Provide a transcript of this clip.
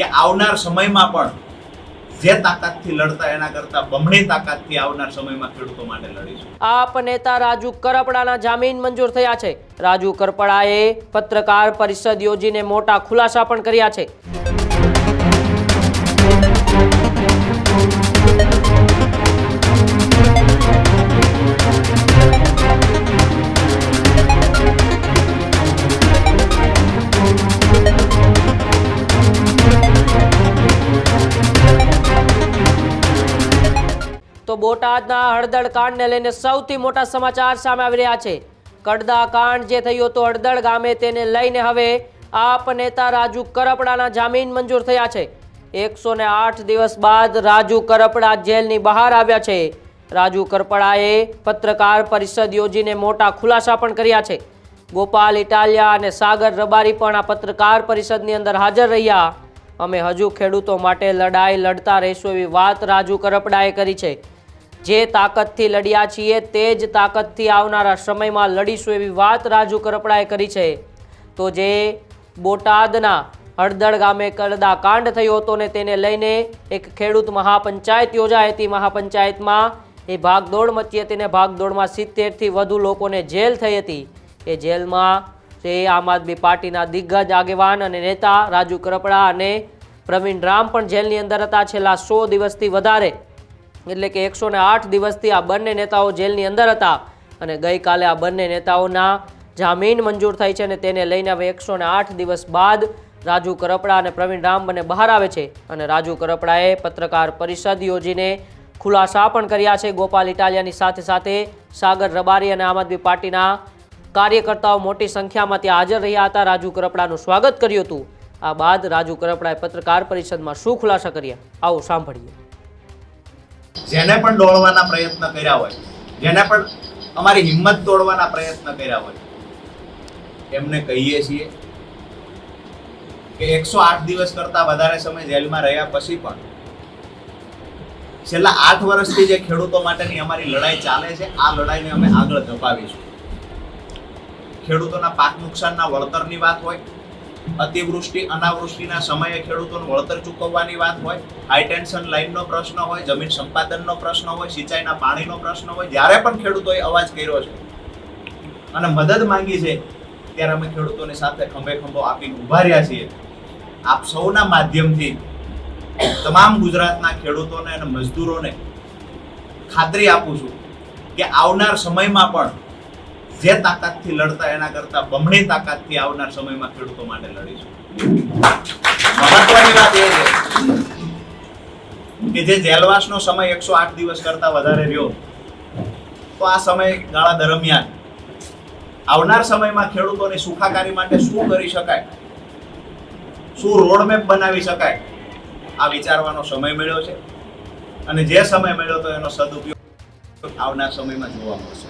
કે આવનાર સમયમાં પણ જે તાકાતથી લડતા એના કરતા બમણી તાકાતથી આવનાર સમયમાં ખેડૂતો માટે લડીશું. આપ નેતા રાજુ કરપડાના જામીન મંજૂર થયા છે. રાજુ કરપડાએ પત્રકાર પરિષદ યોજીને મોટા ખુલાસા પણ કર્યા છે. તો બોટાદના હળદળ કાંડને લઈને સૌથી મોટા સમાચાર સામે આવી રહ્યા છે. કડદા કાંડ જે થયો હતો હળદળ ગામે તેને લઈને હવે આપ નેતા રાજુ કરપડાના જામીન મંજૂર થયા છે. એકસો આઠ દિવસ બાદ રાજુ કરપડા જેલની બહાર આવ્યા છે. રાજુ કરપડાએ પત્રકાર પરિષદ યોજીને મોટા ખુલાસા પણ કર્યા છે. ગોપાલ ઇટાલિયા અને સાગર રબારી પણ આ પત્રકાર પરિષદની અંદર હાજર રહ્યા. અમે હજુ ખેડૂતો માટે લડાઈ લડતા રહીશું એવી વાત રાજુ કરપડાએ કરી છે. જે તાકાતથી લડ્યા છીએ તે જ તાકાતથી આવનારા સમયમાં લડીશું એવી વાત રાજુ કરપડાએ કરી છે. તો જે બોટાદના હળદળ ગામે કાંડ થયો હતો ને તેને લઈને એક ખેડૂત મહાપંચાયત યોજાઈ હતી. મહાપંચાયતમાં એ ભાગદોડ મચી હતી ને ભાગદોડમાં સિત્તેરથી વધુ લોકોને જેલ થઈ હતી. એ જેલમાં તે આમ આદમી પાર્ટીના દિગ્ગજ આગેવાન અને નેતા રાજુ કરપડા અને પ્રવીણ રામ પણ જેલની અંદર હતા. છેલ્લા સો દિવસથી વધારે એટલે કે એકસો આઠ દિવસથી આ બંને નેતાઓ જેલની અંદર હતા અને ગઈકાલે આ બંને નેતાઓના જામીન મંજૂર થઈ છે અને તેને લઈને હવે એકસો આઠ દિવસ બાદ રાજુ કરપડા અને પ્રવીણ રામ બંને બહાર આવે છે. અને રાજુ કરપડાએ પત્રકાર પરિષદ યોજીને ખુલાસા પણ કર્યા છે. ગોપાલ ઇટાલિયાની સાથે સાથે સાગર રબારી અને આમ આદમી પાર્ટીના કાર્યકર્તાઓ મોટી સંખ્યામાં ત્યાં હાજર રહ્યા હતા. રાજુ કરપડાનું સ્વાગત કર્યું હતું. આ બાદ રાજુ કરપડાએ પત્રકાર પરિષદમાં શું ખુલાસા કર્યા? આવો સાંભળીએ. જેને પણ દોડવાના પ્રયત્ન કર્યા હોય, જેને પણ અમારી હિંમત તોડવાના પ્રયત્ન કર્યા હોય, એમને કહીએ છીએ કે એકસો આઠ દિવસ કરતા વધારે સમય જેલમાં રહ્યા પછી પણ છેલ્લા આઠ વર્ષથી જે ખેડૂતો માટેની અમારી લડાઈ ચાલે છે, આ લડાઈને અમે આગળ ધપાવીશું. ખેડૂતોના પાક નુકસાનના વળતરની વાત હોય અતિવૃષ્ટિ, અનાવૃષ્ટિના સમયે ખેડૂતોનું વળતર ચૂકવવાની વાત હોય હાઈ ટેન્શન લાઇનનો પ્રશ્ન હોય, જમીન સંપાદનનો પ્રશ્ન હોય, સિંચાઈના પાણીનો પ્રશ્ન હોય, જ્યારે પણ ખેડૂતોએ અવાજ કર્યો છે અને મદદ માંગી છે, ત્યારે અમે ખેડૂતોની સાથે ખંભે ખંભો આપીને ઊભા રહ્યા છીએ. આપ સૌના માધ્યમથી તમામ ગુજરાતના ખેડૂતોને અને મજદૂરોને ખાતરી આપું છું કે આવનાર સમયમાં પણ જે તાકાતથી લડતા એના કરતા બમણી તાકાતથી આવનાર સમયમાં ખેડૂતો માટે લડીશું. મહત્વની વાત એ છે કે જે જેલવાસનો સમય એકસો આઠ દિવસ કરતા વધારે રહ્યો, તો આ સમયગાળા દરમિયાન આવનાર સમયમાં ખેડૂતોની સુખાકારી માટે શું કરી શકાય? શું રોડમેપ બનાવી શકાય? આ વિચારવાનો સમય મળ્યો છે. અને જે સમય મળ્યો તો એનો સદુપયોગ આવનાર સમયમાં જોવા મળશે.